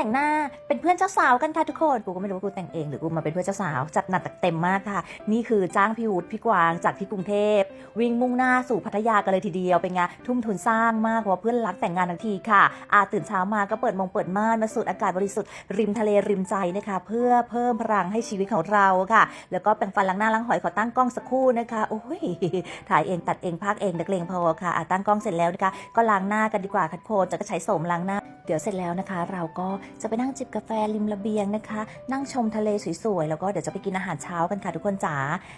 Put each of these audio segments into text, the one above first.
แต่งหน้าเป็นเพื่อนเจ้าสาวกันค่ะทุกคน กูก็ไม่รู้ว่ากูแต่งเองหรือกูมาเป็นเพื่อนเจ้าสาว จัดหนักเต็มมากค่ะ นี่คือจ้างพี่วุฒิพี่กวางจากที่กรุงเทพ วิ่งมุ่งหน้าสู่พัทยากันเลยทีเดียวเป็นไงทุ่มทุนสร้างมากเพราะว่าเพื่อนรักแต่งงานทั้งทีค่ะอาตื่นเช้ามาก็เปิดมองเปิดม่านมาสูดอากาศบริสุทธิ์ริมทะเลริมใจนะคะ เพื่อเพิ่มพลังให้ชีวิตของเราค่ะ แล้วก็แปรงฟันล้างหน้าล้างหอยขอตั้งกล้องสักครู่นะคะโอ้ยถ่ายเองตัดเองพากเองนักเลงพอค่ะอะตั้งกล้องเสร็จแล้วนะคะก็ล้างหน้ากันดีกว่าค่ะทุกคนจะก็ใช้โสมล้างหน้า ดี๋ยวเสร็จแล้วนะคะ เราก็จะไปนั่งจิบกาแฟริมระเบียงนะคะ นั่งชมทะเลสวยๆ แล้วก็เดี๋ยวจะไปกินอาหารเช้ากันค่ะทุกคนจ๋า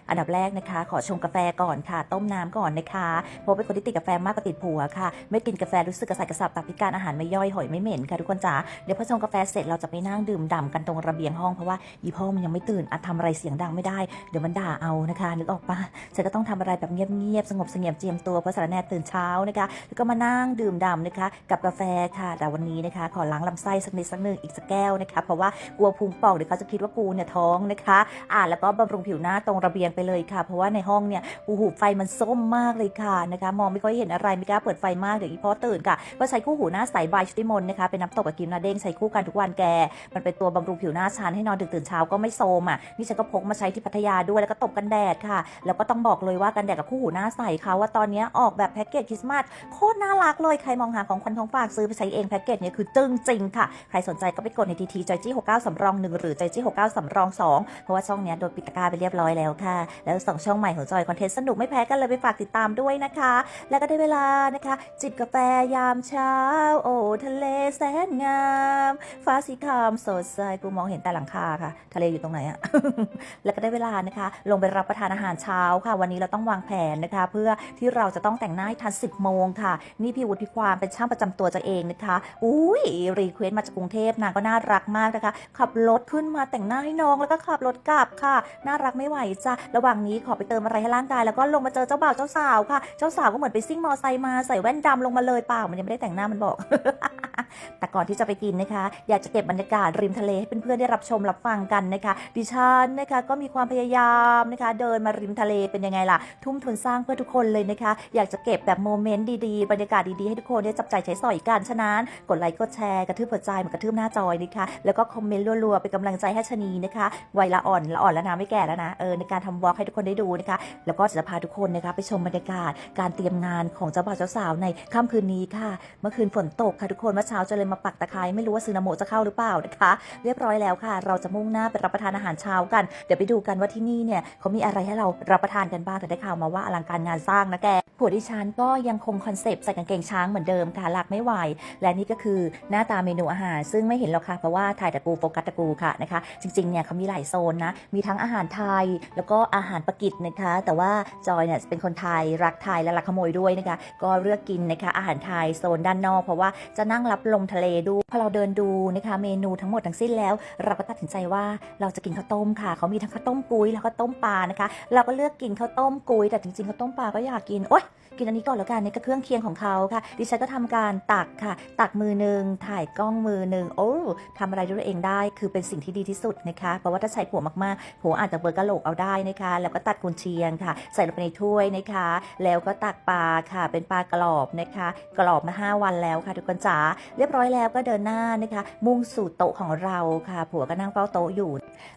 อันดับแรกนะคะ ขอชงกาแฟก่อนค่ะ ต้มน้ำก่อนนะคะเพราะเป็นคนที่ติดกาแฟมากกว่าติดผัวค่ะ ไม่กินกาแฟรู้สึกกระสับกระส่ายตับพิการอาหารไม่ย่อยหอยไม่เหม็นค่ะทุกคนจ๋า เดี๋ยวพอชงกาแฟเสร็จเราจะไปนั่งดื่มด่ำกันตรงระเบียงห้องเพราะว่าอีพ่อมันยังไม่ตื่นอะทำอะไรเสียงดังไม่ได้ เดี๋ยวมันด่าเอานะคะ นึกออกปะฉันก็ต้องทำอะไรแบบเงียบๆ สงบเสงี่ยมเจียมตัวเพราะสารแหนตื่นเช้านะคะ แล้วก็มานั่งดื่มด่ำนะคะ กับกาแฟค่ะ แต่วันนี้นะคะ ขอล้างลำไส้สักนิดสักหนึ่งอีกสักแก้วนะคะ เพราะว่ากลัวพุงป่องเดี๋ยวเขาจะคิดว่ากูเนี่ยท้องนะคะ อ่าแล้วก็บำรุงผิวหน้าตรงระเบียงไปเลยค่ะ เพราะว่าในห้องเนี่ยโอ้โหไฟมันส้มมากเลยค่ะนะคะ มองไม่ค่อยเห็นอะไรไม่กล้าเปิดไฟมากเดี๋ยวอีพ่อตื่นค่ะ ก็ใช้คู่หูหน้าใสบายชุติมนนะคะ เป็นน้ำตกกับกิมนาเด้งใช้คู่กันทุกวันแก มันเป็นตัวบำรุงผิวหน้าชันให้นอนดึกตื่นเช้าก็ไม่โซมอะ นี่ฉันก็พกมาใช้ที่พัทยาด้วยแล้วก็ตบกันแดดค่ะ แล้วก็ต้องบอกเลยว่ากันแดดกับคู่หูหน้าใสเขาว่าตอนนี้ออกแบบแพ็กเกจคริสต์มาสโคตรน่ารักเลย ใครมองหาของขวัญของฝากซื้อไปใช้เองแพ็กเกจนีคือจึ้งจริงค่ะ ใครสนใจก็ไปกดในทีทีจอยจี้69สำรองหนึ่งหรือจอยจี้69สำรองสองเพราะว่าช่องเนี้ยโดนปิดตะกร้าไปเรียบร้อยแล้วค่ะ แล้วสองช่องใหม่ของจอยคอนเทนต์สนุกไม่แพ้กันเลยไปฝากติดตามด้วยนะคะ แล้วก็ได้เวลานะคะ จิบกาแฟยามเช้า โอ้ทะเลแสนงามฟ้าสีครามสดใสกูมองเห็นแต่หลังคาค่ะ ทะเลอยู่ตรงไหนอะแล้วก็ได้เวลานะคะ ลงไปรับประทานอาหารเช้าค่ะ วันนี้เราต้องวางแผนนะคะ เพื่อที่เราจะต้องแต่งหน้าให้ทัน10โมงค่ะ นี่พี่วุฒิพี่ความเป็นช่างประจำตัวจะเองนะคะอุ้ยรีเควสมาจากกรุงเทพนางก็น่ารักมากนะคะ ขับรถขึ้นมาแต่งหน้าให้น้องแล้วก็ขับรถกลับค่ะ น่ารักไม่ไหวจ้ะระหว่างนี้ขอไปเติมอะไรให้ร่างกาย แล้วก็ลงมาเจอเจ้าบ่าวเจ้าสาวค่ะ เจ้าสาวก็เหมือนไปซิ่งมอไซค์มาใส่แว่นดำลงมาเลยเปล่ามันยังไม่ได้แต่งหน้ามันบอก แต่ก่อนที่จะไปกินนะคะ อยากจะเก็บบรรยากาศริมทะเลให้เพื่อนๆได้รับชมรับฟังกันนะคะ ดิฉันนะคะก็มีความพยายามนะคะ เดินมาริมทะเลเป็นยังไงล่ะ ทุ่มทุนสร้างเพื่อทุกคนเลยนะคะ อยากจะเก็บแบบโมเมนต์ดีๆ บรรยากาศดีๆให้ทุกคนได้จับใจใช้สอยกันฉะนั้น กดไลค์กดแชร์กระทืบหัวใจเหมือนกระทืบหน้าจอยนะคะ แล้วก็คอมเมนต์รัวๆเป็นกำลังใจให้ชะนีนะคะวัยละอ่อนละอ่อนแล้วนะไม่แก่แล้วนะเออในการทำวอล์กให้ทุกคนได้ดูนะคะ แล้วก็จะพาทุกคนนะคะไปชมบรรยากาศการเตรียมงานของเจ้าบ่าวเจ้าสาวในค่ำคืนนี้ค่ะ เมื่อคืนฝนตกค่ะทุกคนเมื่อเช้าจะเลยมาปักตะไคร้ไม่รู้ว่าซึนาโมจะเข้าหรือเปล่านะคะ เรียบร้อยแล้วค่ะ เราจะมุ่งหน้าไปรับประทานอาหารเช้ากัน เดี๋ยวไปดูกันว่าที่นี่เนี่ยเขามีอะไรให้เรารับประทานกันบ้างแต่ได้ข่าวมาว่าอลังการงานสร้างนะแกผัวดิฉันก็ยังคงคอนเซปต์ใส่กางเกงช้างเหมือนเดิมค่ะหลักไม่ไหว และนี่ก็คือหน้าตาเมนูอาหาร ซึ่งไม่เห็นหรอกค่ะเพราะว่าถ่ายแต่กูโฟกัสแต่กูค่ะนะคะ จริงๆเนี่ยเขามีหลายโซนนะมีทั้งอาหารไทย แล้วก็อาหารปากีสนะคะ แต่ว่าจอยเนี่ยเป็นคนไทยรักไทยและรักขโมยด้วยนะคะ ก็เลือกกินนะคะอาหารไทยโซนด้านนอก เพราะว่าจะนั่งรับลมทะเลดู พอเราเดินดูนะคะเมนูทั้งหมดทั้งสิ้นแล้ว เราก็ตัดสินใจว่าเราจะกินข้าวต้มค่ะ เขามีทั้งข้าวต้มกุ้ยแล้วก็ต้มปลานะคะ เราก็เลือกกินข้าวต้มกุ้ยแต่จริงๆข้าวต้มปลาก็อยากกินโอ๊ย กินอันนี้ก่อนแล้วกันนี่ก็เครื่องเคียงของเขาค่ะ ดิฉันก็ทำการตักค่ะ ตักมือหนึ่งถ่ายกล้องมือหนึ่งโอ้ทำอะไรด้วยตัวเองได้ คือเป็นสิ่งที่ดีที่สุดนะคะ เพราะว่าถ้าใช้ผัวมากๆผัวอาจจะเบอร์กะโหลกเอาได้นะคะ แล้วก็ตัดกุนเชียงค่ะ ใส่ลงไปในถ้วยนะคะ แล้วก็ตักปลาค่ะ เป็นปลากรอบนะคะ กรอบมา 5 วันแล้วค่ะทุกคนจ๋าเรียบร้อยแล้วก็เดินหน้านะคะ มุ่งสู่โต๊ะของเราค่ะ ผัวก็นั่งเฝ้าโต๊ะอยู่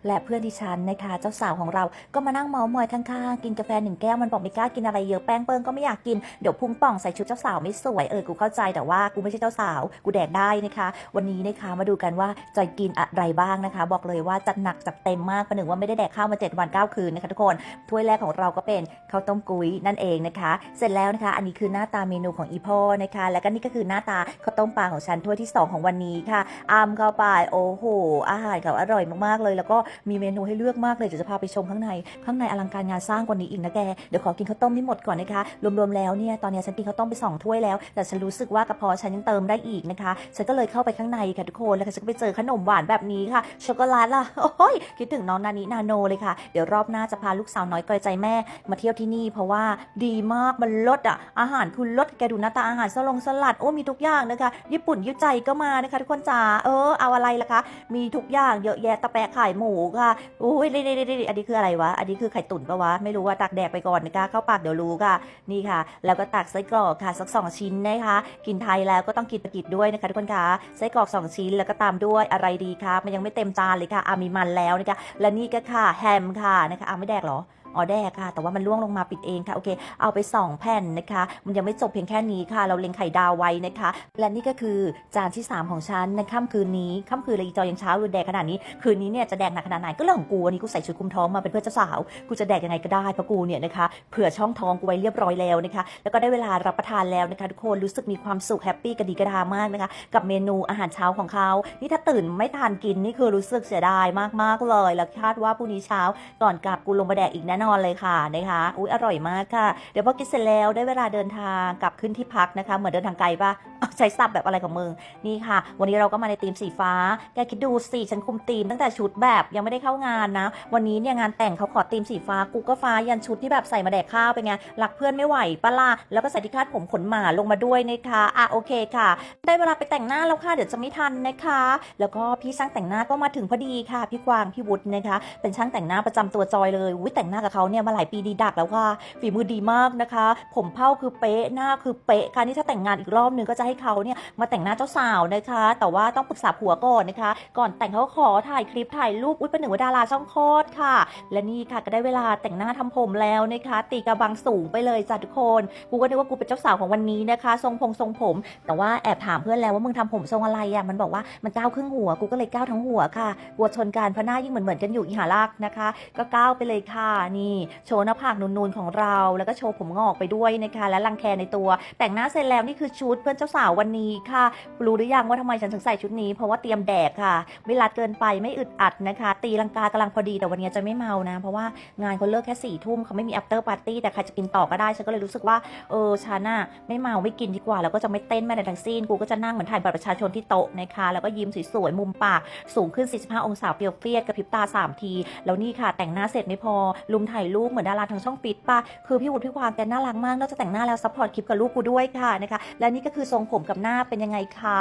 และเพื่อนดิฉันนะคะ เจ้าสาวของเราก็มานั่งเมาส์มอยข้างๆกินกาแฟหนึ่งแก้วมันบอกไม่กล้ากินอะไรเยอะแป้งเปิ้งก็ไม่อยากกิน เดี๋ยวพุ่งป่องใส่ชุดเจ้าสาวไม่สวย เออ กูเข้าใจแต่ว่ากูไม่ใช่เจ้าสาว กูแดกได้นะคะ วันนี้นะคะมาดูกันว่าจอยกินอะไรบ้างนะคะ บอกเลยว่าจัดหนักจัดเต็มมากประหนึ่งว่าไม่ได้แดกข้าวมา 7 วัน 9 คืนนะคะทุกคน ถ้วยแรกของเราก็เป็นข้าวต้มกุ้ยนั่นเองนะคะ เสร็จแล้วนะคะ อันนี้คือหน้าตาเมนูของอีพ่อนะคะ แล้วก็นี่ก็คือหน้าตาข้าวต้มปลาของฉันถ้วยที่สองของวันนี้ค่ะอ้ามเข้าไปโอ้โห อาหารเขาอร่อยมากๆเลย แล้วก็มีเมนูให้เลือกมากเลยเดี๋ยวจะพาไปชมข้างใน ข้างในอลังการงานสร้างกว่านี้อีกนะแก เดี๋ยวขอกินข้าวต้มนี่หมดก่อนนะคะ รวมๆแล้วเนี่ยตอนนี้ฉันกินข้าวต้มไปสองถ้วยแล้ว แต่ฉันรู้สึกว่ากระเพาะฉันยังเติมได้อีกนะคะ ฉันก็เลยเข้าไปข้างในค่ะทุกคนแล้วฉันก็ไปเจอขนมหวานแบบนี้ค่ะช็อกโกแลตล่ะโอ้ยคิดถึงน้องนานินาโนเลยค่ะ เดี๋ยวรอบหน้าจะพาลูกสาวน้อยกอยใจแม่มาเที่ยวที่นี่เพราะว่าดีมากมันลดอะอาหารคุณลดแกดูหน้าตาอาหารสลงสลัดโอ้มีทุกอย่างนะคะ ญี่ปุ่นยิ้วใจก็มานะคะ ทุกคนจ๋าเออเอาอะไรล่ะคะมีทุกอย่างเยอะแยะตะแปะไข่หมูค่ะอุ้ยนี่นี่นี่อันนี้คืออะไรวะอันนี้คือไข่ตุ๋นปะวะไม่รู้ว่าตักแดกไปก่อนนะคะเข้าปากเดี๋ยวรู้ค่ะ นี่ค่ะแล้วก็ตักไส้กรอกค่ะสักสองชิ้นนะคะกินไทยแล้วก็ต้องกินตะกิดด้วยนะคะทุกคนคะไส้กรอกสองชิ้นแล้วก็ตามด้วยอะไรดีคะมันยังไม่เต็มจานเลยค่ะอามีมันแล้วนะคะและนี่ก็ค่ะแฮมค่ะนะคะอาไม่แดกเหรอ ออแดกค่ะ แต่ว่ามันล่วงลงมาปิดเองค่ะ โอเค เอาไป 2 แผ่นนะคะ มันยังไม่จบเพียงแค่นี้ค่ะ เราเล็งไข่ดาวไว้นะคะ และนี่ก็คือจานที่ 3 ของฉันในค่ำคืนนี้ ค่ำคืนเลยจอยังเช้าอยู่แดกขนาดนี้ คืนนี้เนี่ยจะแดกหนักขนาดไหนก็เรื่องของกูวันนี้กูใส่ชุดคลุมท้องมาเป็นเพื่อนเจ้าสาว กูจะแดกยังไงก็ได้เพราะกูเนี่ยนะคะ เผื่อช่องท้องกูไว้เรียบร้อยแล้วนะคะ แล้วก็ได้เวลารับประทานแล้วนะคะทุกคน รู้สึกมีความสุขแฮปปี้กระดีกระดามากนะคะ กับเมนูอาหารเช้าของเขา นี่ถ้าตื่นไม่ทานกินนี่คือรู้สึกเสียดายมากๆเลย แล้วคาดว่าพรุ่งนี้เช้าก่อนกลับกูลงมาแดกอีกแน่นอนเลยค่ะนะคะอุ้ยอร่อยมากค่ะ เดี๋ยวพอกินเสร็จแล้วได้เวลาเดินทางกลับขึ้นที่พักนะคะ เหมือนเดินทางไกลปะใช้ซับแบบอะไรของมึงนี่ค่ะ วันนี้เราก็มาในธีมสีฟ้า แกคิดดูสิฉันคุมธีมตั้งแต่ชุดแบบยังไม่ได้เข้างานนะ วันนี้เนี่ยงานแต่งเขาขอธีมสีฟ้ากูก็ฟ้ายันชุดที่แบบใส่มาแดกข้าวเป็นไงรักเพื่อนไม่ไหวปะล่ะแล้วก็ใส่ที่คาดผมขนหมาลงมาด้วยนะคะอะโอเคค่ะ ได้เวลาไปแต่งหน้าแล้วค่ะเดี๋ยวจะไม่ทันนะคะ แล้วก็พี่ช่างแต่งหน้าก็มาถึงพอดีค่ะ พี่กวางพี่วุฒินะคะ เป็นช่างแต่งหน้าประจำตัวจอยเลยอุ้ยแต่งหน้ากับเขาเนี่ยมาหลายปีดีดักแล้วค่ะฝีมือดีมากนะคะ ผมเผ้าคือเป๊ะหน้าคือเป๊ะค่ะนี่ถ้าแต่งงานอีกรอบนึงก็จะให้เขาเนี่ยมาแต่งหน้าเจ้าสาวนะคะ แต่ว่าต้องปรึกษาผัวก่อนนะคะ ก่อนแต่งเขาก็ขอถ่ายคลิปถ่ายรูปอุ้ยเป็นหนึ่งว่าดาราช่องคลอดค่ะ และนี่ค่ะก็ได้เวลาแต่งหน้าทำผมแล้วนะคะ ตีกระบังสูงไปเลยจ้ะทุกคนกูก็นึกว่ากูเป็นเจ้าสาวของวันนี้นะคะ ทรงพงทรงผม แต่ว่าแอบถามเพื่อนแล้วว่ามึงทำผมทรงอะไรอะมันบอกว่ามันก้าวครึ่งหัวกูก็เลยก้าวทั้งหัวค่ะกลัวชนกันเพราะหน้ายิ่งเหมือนเหมือนกันอยู่อีหาลากนะคะ ก็ก้าวไปเลยค่ะนี่ โชว์หน้าผากนูนๆของเรา แล้วก็โชว์ผมงอกไปด้วยนะคะ และรังแคในตัว แต่งหน้าเสร็จแล้วนี่คือชุดเพื่อนเจ้าสาววันนี้ค่ะ รู้หรือยังว่าทำไมฉันถึงใส่ชุดนี้ เพราะว่าเตรียมแดกค่ะ ไม่รัดเกินไปไม่อึดอัดนะคะ ตีลังกากำลังพอดีแต่วันนี้จะไม่เมานะ เพราะว่างานเขาเลิกแค่สี่ทุ่มเขาไม่มี after party แต่ใครจะกินต่อก็ได้ ฉันก็เลยรู้สึกว่าเออฉันน่ะไม่เมาไม่กินดีกว่า แล้วก็จะไม่เต้นแม้แต่ทั้งสิ้นกูก็จะนั่งเหมือนถ่ายบัตรประชาชนที่โต๊ะนะคะแล้วก็ยิ้มสวยๆมุมปากสูงขึ้น 45 องศาเปรียวเปรียดกระพริบตาสามที แล้วนี่ค่ะแต่งหน้าเสร็จไม่พอลุมถ่ายรูปเหมือนดาราทางช่องปิดปะคือพี่วุฒิพี่ควางแกน่ารักมากนอกจากแต่งหน้าแล้วซัพพอร์ตคลิปกับลูกกูด้วยค่ะนะคะและนี่ก็คือทรงผมกับหน้าเป็นยังไงคะ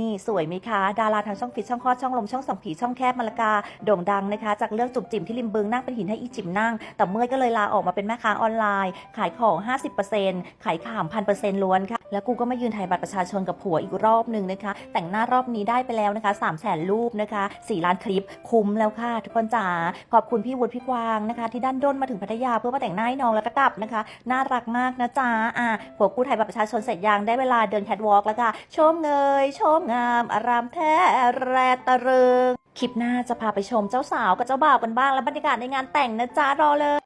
นี่สวยไหมคะดาราทางช่องฟิตช่องคลอดช่องลมช่องสองผีช่องแคบมาลกาโด่งดังนะคะ จากเรื่องจุบจิ๋มที่ริมบึงนั่งเป็นหินให้อีจิ๋มนั่ง แต่เมื่อยก็เลยลาออกมาเป็นแม่ค้าออนไลน์ ขายของ 50%ขายขามพันเปอร์เซ็นต์ล้วนค่ะ แล้วกูก็มายืนถ่ายบัตรประชาชนกับผัวอีกรอบหนึ่งนะคะ แต่งหน้ารอบนี้ได้ไปแล้วนะคะ3 0 0แสนรูปนะคะ 4 ล้านคลิปคุ้มแล้วค่ะ ทุกคนจ๋าขอบคุณพี่วุฒิพี่กวางนะคะ ที่ดันด้นมาถึงพัทยาเพื่อมาแต่งหน้าให้น้องแล้วก็กลับนะคะ น่ารักมากนะจ๊ะอะผัวกูถ่ายบัตรประชาชนเสร็จยังได้เวลาเดินแคทวอล์กแล้วค่ะชมเงยชมงาม อารามแท้แรตะเริงคลิปหน้าจะพาไปชมเจ้าสาวกับเจ้าบ่าวกันบ้างและบรรยากาศในงานแต่งนะจ๊ะรอเลย